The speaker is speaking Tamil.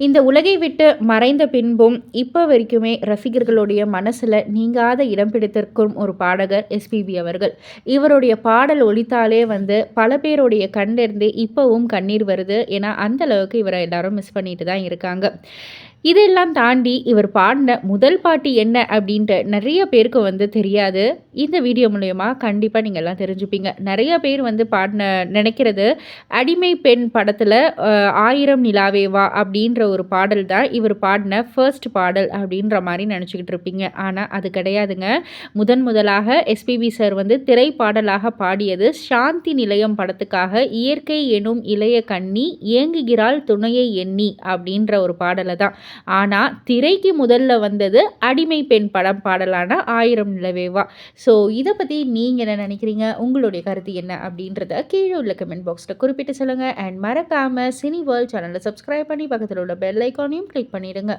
இந்த உலகை விட்டு மறைந்த பின்பும் இப்போ வரைக்குமே ரசிகர்களுடைய மனசில் நீங்காத இடம் பிடித்திருக்கும் ஒரு பாடகர் எஸ்பிபி அவர்கள். இவருடைய பாடல் ஒழித்தாலே வந்து பல பேருடைய கண்டிருந்து இப்போவும் கண்ணீர் வருது ஏன்னா அந்த அளவுக்கு இவரை எல்லாரும் மிஸ் பண்ணிட்டு தான் இருக்காங்க. இதெல்லாம் தாண்டி இவர் பாடின முதல் பாட்டு என்ன அப்படின்ட்டு நிறைய பேருக்கு வந்து தெரியாது. இந்த வீடியோ மூலயமா கண்டிப்பாக நீங்கள் எல்லாம் தெரிஞ்சுப்பீங்க. நிறைய பேர் வந்து பாடின நினைக்கிறது அடிமை பெண் படத்தில் ஆயிரம் நிலாவே வா அப்படின்ற ஒரு பாடல் தான் இவர் பாடின ஃபர்ஸ்ட் பாடல் அப்படின்ற மாதிரி நினச்சிக்கிட்டு இருப்பீங்க. ஆனால் அது கிடையாதுங்க. முதன் முதலாக எஸ்பிபி சார் வந்து திரைப்பாடலாக பாடியது சாந்தி நிலையம் படத்துக்காக இயற்கை எனும் இளைய கண்ணி இயங்குகிறாள் துணையை எண்ணி அப்படின்ற ஒரு பாடலை தான். ஆனால் திரைக்கு முதல்ல வந்தது அடிமை பெண் படம் பாடலான ஆயிரம் நிலவேவா ஸோ இதை பற்றி நீங்கள் என்ன நினைக்கிறீங்க? உங்களுடைய கருத்து என்ன அப்படின்றத கீழே உள்ள கமெண்ட் பாக்ஸில் குறிப்பிட்டு சொல்லுங்கள் அண்ட் மறக்காமல் சினி வேர்ல்ட் சேனலை சப்ஸ்கிரைப் பண்ணி பக்கத்தில் உள்ள பெல் ஐக்கானையும் கிளிக் பண்ணிவிடுங்க